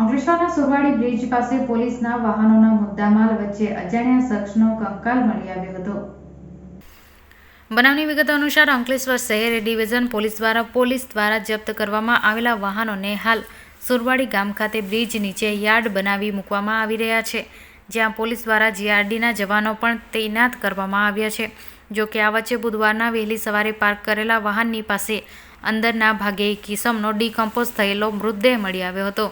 અંકલેશ્વરના સુરવાડી બ્રિજ પાસે પોલીસના વાહનોના મુદ્દામાલ વચ્ચે અજાણ્યા શખ્સનો કંકાલ મળી આવ્યો હતો. બનાવની વિગતો અનુસાર અંકલેશ્વર શહેર ડિવિઝન પોલીસ દ્વારા પોલીસ દ્વારા જપ્ત કરવામાં આવેલા વાહનોને હાલ સુરવાડી ગામ ખાતે બ્રિજ નીચે યાર્ડ બનાવી મૂકવામાં આવી રહ્યા છે. જ્યાં પોલીસ દ્વારા જીઆરડીના જવાનો પણ તૈનાત કરવામાં આવ્યા છે. જો કે આ વચ્ચે બુધવારના વહેલી સવારે પાર્ક કરેલા વાહનની પાસે અંદરના ભાગે કિસમનો ડીકમ્પોઝ થયેલો મૃતદેહ મળી આવ્યો હતો.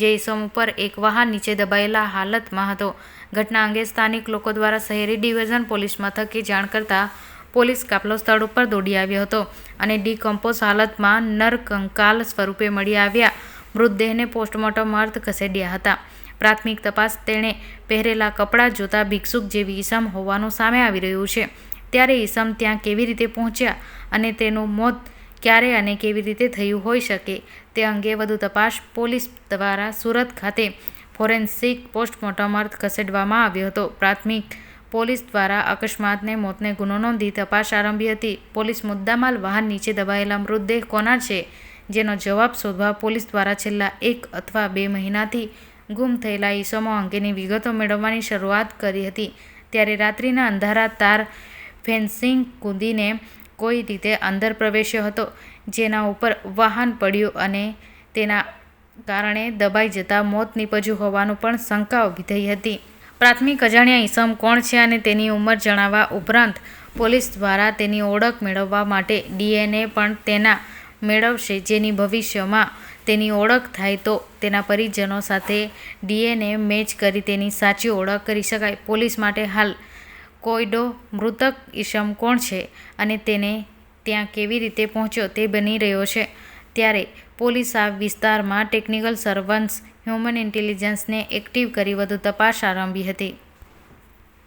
જે ઇસમ ઉપર એક વાહન નીચે દબાયેલા હાલતમાં હતો. ઘટના અંગે સ્થાનિક લોકો દ્વારા શહેરી ડિવિઝન પોલીસ મથકે જાણ કરતા પોલીસ કાફલો સ્થળ ઉપર દોડી આવ્યો હતો અને ડીકમ્પોઝ હાલતમાં નરકંકાલ સ્વરૂપે મળી આવ્યા. મૃતદેહને પોસ્ટમોર્ટમ અર્થ ખસેડ્યા હતા. પ્રાથમિક તપાસ તેણે પહેરેલા કપડાં જોતા ભિક્ષુક જેવી ઈસમ હોવાનું સામે આવી રહ્યું છે. ત્યારે ઈસમ ત્યાં કેવી રીતે પહોંચ્યા અને તેનું મોત ક્યારે અને કેવી રીતે થયું હોઈ શકે તે અંગે વધુ તપાસ પોલીસ દ્વારા સુરત ખાતે ફોરેન્સિક પોસ્ટમોર્ટમ અર્થ ખસેડવામાં આવ્યો હતો. પ્રાથમિક પોલીસ દ્વારા અકસ્માતને મોતને ગુનો નોંધી તપાસ આરંભી હતી. પોલીસ મુદ્દામાલ વાહન નીચે દબાયેલા મૃતદેહ કોના છે? જેનો જવાબ શોધવા પોલીસ દ્વારા છેલ્લા એક અથવા બે મહિનાથી ગુમ થયેલા ઈસમો અંગેની વિગતો મેળવવાની શરૂઆત કરી હતી. ત્યારે રાત્રિના અંધારા તાર ફેન્સિંગ કૂદીને કોઈ રીતે અંદર પ્રવેશ્યો હતો. જેના ઉપર વાહન પડ્યું અને તેના કારણે દબાઈ જતા મોત નીપજ્યું હોવાનું પણ શંકા ઊભી થઈ હતી. પ્રાથમિક અજાણ્યા ઈસમ કોણ છે અને તેની ઉંમર જણાવવા ઉપરાંત પોલીસ દ્વારા તેની ઓળખ મેળવવા માટે ડીએનએ પણ તેના મેળવશે. જેની ભવિષ્યમાં તેની ઓળખ થાય તો તેના પરિજનો સાથે ડીએનએ મેચ કરી તેની સાચી ઓળખ કરી શકાય. પોલીસ માટે હાલ કોયડો મૃતક ઈસમ કોણ છે અને તેને ત્યાં કેવી રીતે પહોંચ્યો તે બની રહ્યો છે. ત્યારે પોલીસ આ વિસ્તારમાં ટેકનિકલ સર્વન્સ હ્યુમન ઇન્ટેલિજન્સને એક્ટિવ કરી વધુ તપાસ આરંભી હતી.